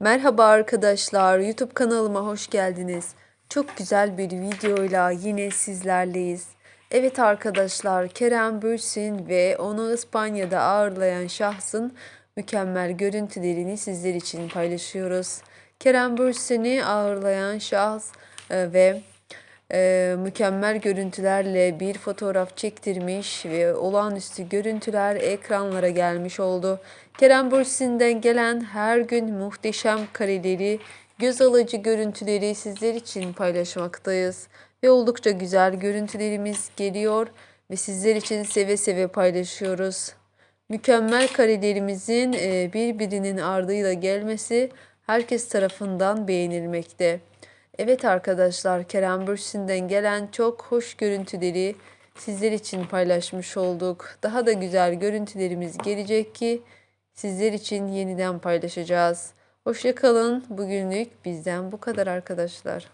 Merhaba arkadaşlar, YouTube kanalıma hoş geldiniz. Çok güzel bir videoyla yine sizlerleyiz. Evet arkadaşlar, Kerem Bürsin ve onu İspanya'da ağırlayan şahsın mükemmel görüntülerini sizler için paylaşıyoruz. Kerem Bürsin'i ağırlayan şahs e, ve e, mükemmel görüntülerle bir fotoğraf çektirmiş ve olağanüstü görüntüler ekranlara gelmiş oldu. Kerem Bürsin'den gelen her gün muhteşem kareleri, göz alıcı görüntüleri sizler için paylaşmaktayız. Ve oldukça güzel görüntülerimiz geliyor ve sizler için seve seve paylaşıyoruz. Mükemmel karelerimizin e, birbirinin ardıyla gelmesi herkes tarafından beğenilmekte. Evet arkadaşlar Kerem Bürsin'den gelen çok hoş görüntüleri sizler için paylaşmış olduk. Daha da güzel görüntülerimiz gelecek ki sizler için yeniden paylaşacağız. Hoşça kalın. Bugünlük bizden bu kadar arkadaşlar.